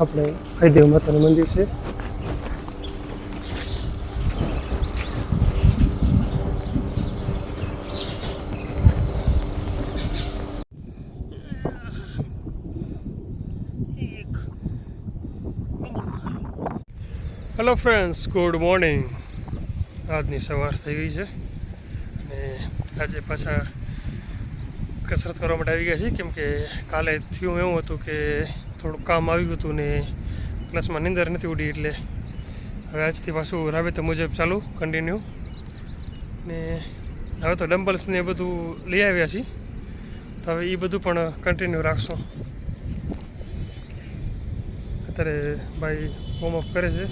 આપણે હરિદેવ માતાનું મંદિર છે. હેલો ફ્રેન્ડ્સ ગુડ મોર્નિંગ આજની સવાર થઈ ગઈ છે. અને આજે પાછા કસરત કરવા માટે આવી ગયા છીએ. કેમ કે કાલે થયું એવું હતું કે થોડુંક કામ આવ્યું હતું ને પ્લસમાં નિંદર નથી ઉડી એટલે હવે આજથી પાછું રાબેતા મુજબ ચાલુ કન્ટિન્યુ ને હવે તો ડમ્બલ્સ ને એ બધું લઈ આવ્યા છીએ. તો હવે એ બધું પણ કન્ટિન્યુ રાખશું. અત્યારે ભાઈ વોર્મઅપ કરે છે.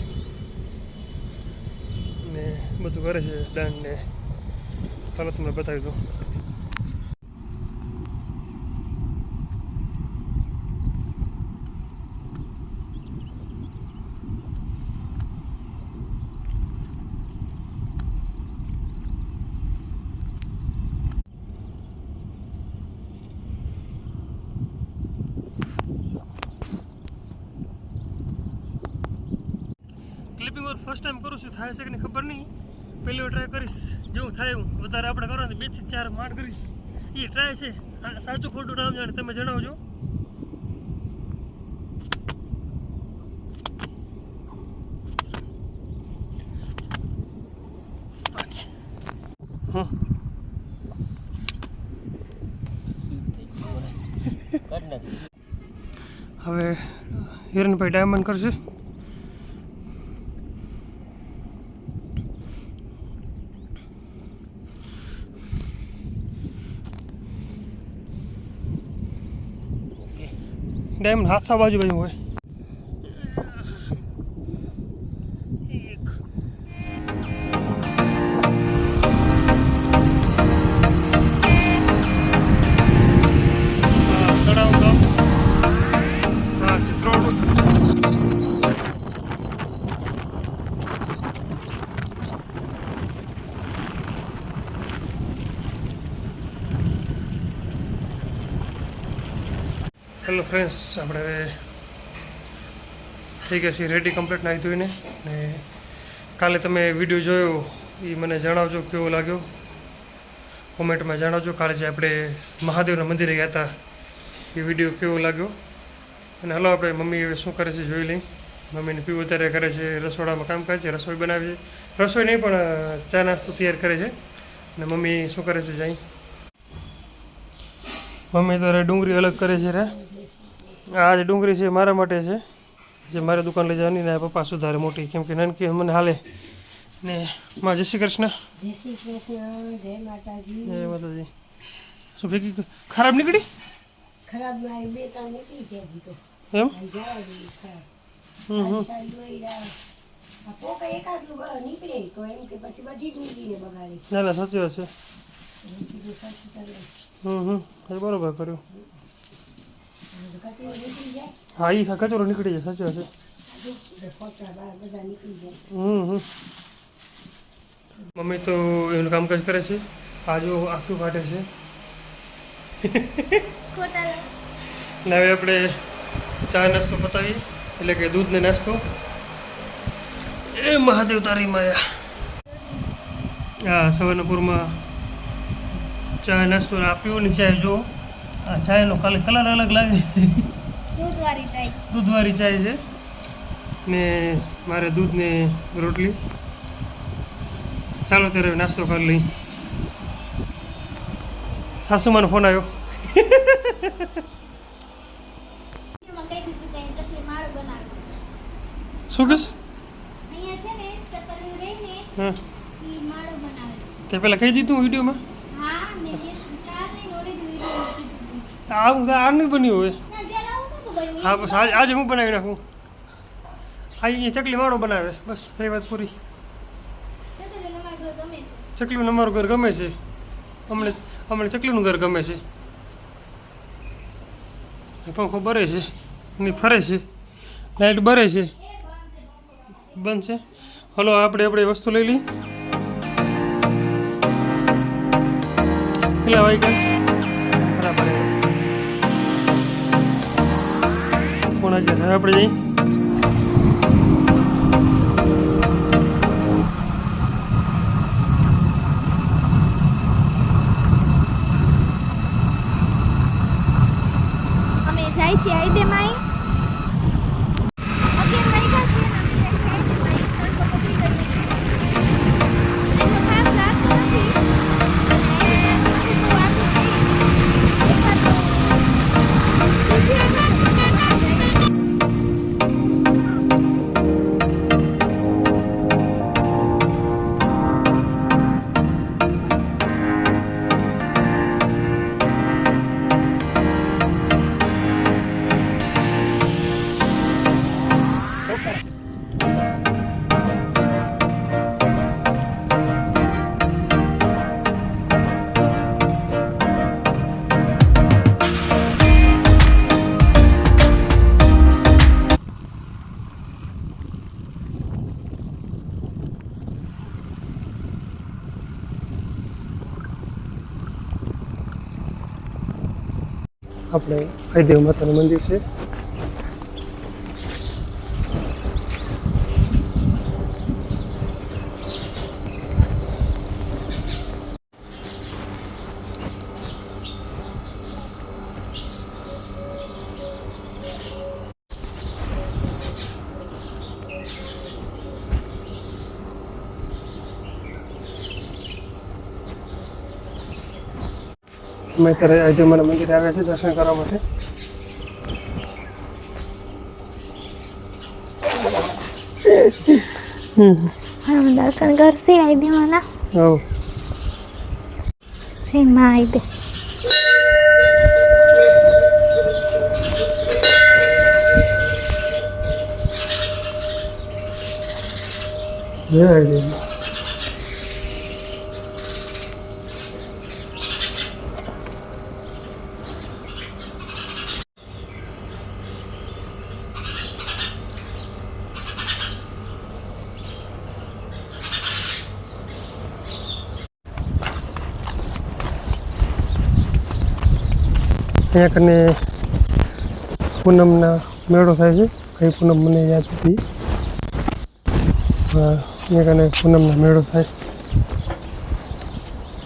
ને બધું કરે છે ડન ને. ચાલો તમને બતાવી દઉં. ક્લિપિંગ ફર્સ્ટ ટાઈમ કરું છું થાય છે કે ખબર નહીં. પહેલી વાર ટ્રાય કરીશ જેવું થાય એવું. વધારે આપણે કરવાનું બેથી ચાર માર કરીશ. એ ટ્રાય છે. સાચું ખોટું નામ જાણે તમે જણાવજો. હં. હવે હિરણભાઈ ડાયમંડ કરશે. ડેમ હાથસા બાજુ બાજુ હોય. હેલો ફ્રેન્ડ્સ આપણે થઈ ગયા છીએ રેડી કમ્પ્લીટ નાહી ધોઈને ને કાલે તમે વીડિયો જોયો એ મને જણાવજો કેવો લાગ્યો. કોમેન્ટમાં જણાવજો, કાલે જે આપણે મહાદેવના મંદિરે ગયા હતા, એ વીડિયો કેવો લાગ્યો. અને હલો આપણે મમ્મી હવે શું કરે છે જોઈ લઈ મમ્મીને પીવું અત્યારે કરે છે, રસોડામાં કામ કરે છે, રસોઈ બનાવે છે. રસોઈ નહીં, પણ ચા નાસ્તો તૈયાર કરે છે. અને મમ્મી શું કરે છે, જાય? મમ્મી તારે ડુંગળી અલગ કરે છે રે. આ જે ડુંગળી છે મારા માટે છે. જે મારે દુકાન લઈ જવાની ને પપ્પા સુધારે મોટી. કેમ કે નાનકી મને હાલે. ને માં જય શ્રી કૃષ્ણ. જય શ્રી કૃષ્ણ જય માતાજી. જય માતાજી. શું ભેગી ખરાબ નીકળી? ખરાબ બે ત્રણ નીકળી છે તો. એમ? હમ હમ. ના ના સાચી વાત છે. હમ હમ. બરોબર કર્યું. હા એ કચરો નીકળી જાય, સાચી વાત હમ હમ. મમ્મી તો એનું કામકાજ કરે છે. આજુ આખું કાઢે છે. ને હવે આપણે ચા નાસ્તો પતાવીએ. એટલે કે દૂધને નાસ્તો. એ મહાદેવ તારી માયા. હા સવારનપુરમાં ચા નાસ્તો આપ્યો ને ચા જો. આ ચાયનો ખાલી કલર અલગ લાગે છે. દૂધવાળી ચાય. દૂધવાળી ચાય છે. ને મારે દૂધ ને રોટલી. ચાલો ત્યારે નાસ્તો કરી લઈ. સાસુમાનો ફોન આવ્યો શું કહીશ તે પહેલાં કહી દીધું વિડીયોમાં હા ને જે ચાર ને નોલેજ વીડિયો મૂકી દીધું આવું આ નહીં બન્યું હોય હા બસ આજે આજે હું બનાવી નાખું હા એ ચકલી માળો બનાવે. બસ થઈ વાત પૂરી. ચકલીને અમારું ઘર ગમે છે. અમને અમને ચકલીનું ઘર ગમે છે. પંખો બરે છે. ને ફરે છે. લાઇટ બરે છે. બંધ છે. હલો આપણે આપણે વસ્તુ લઈ લઈ કેટલા વાગ્યા? આપણે અમે જાય છે આઈ દે માઈ. આપણે હરિદેવ માતાનું મંદિર છે. અમે અત્યારે અયોધ્યામાના મંદિરે આવ્યા છીએ દર્શન કરવા માટે. હમ. દર્શન કરશે અયોધ્યામાના હો છે માય દે. Yeah, I did. અહીંયા કને પૂનમના મેળો થાય છે. કઈ પૂનમ મને યાદ નથી. અહીંયા કને પૂનમનો મેળો થાય.